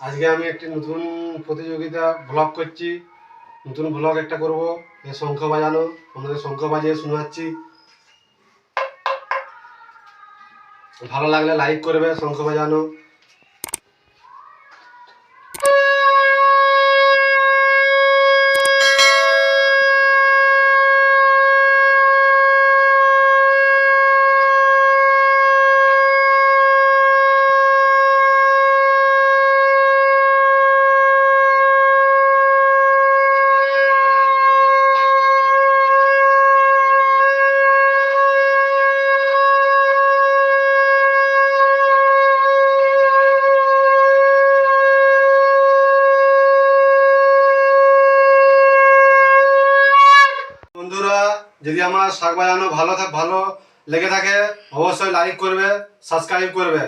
আজকে আমি একটি নতুন প্রতিযোগিতা ব্লগ করছি। নতুন ব্লগ একটা করব। এ শঙ্খ বাজানো। আমাদের শঙ্খ বাজিয়ে শোনাচ্ছি। ভালো লাগলে লাইক করবে, শঙ্খ বাজানো। যদি আমার শাক বাজানো ভালো ভালো লেগে থাকে অবশ্যই লাইক করবে সাবস্ক্রাইব করবে।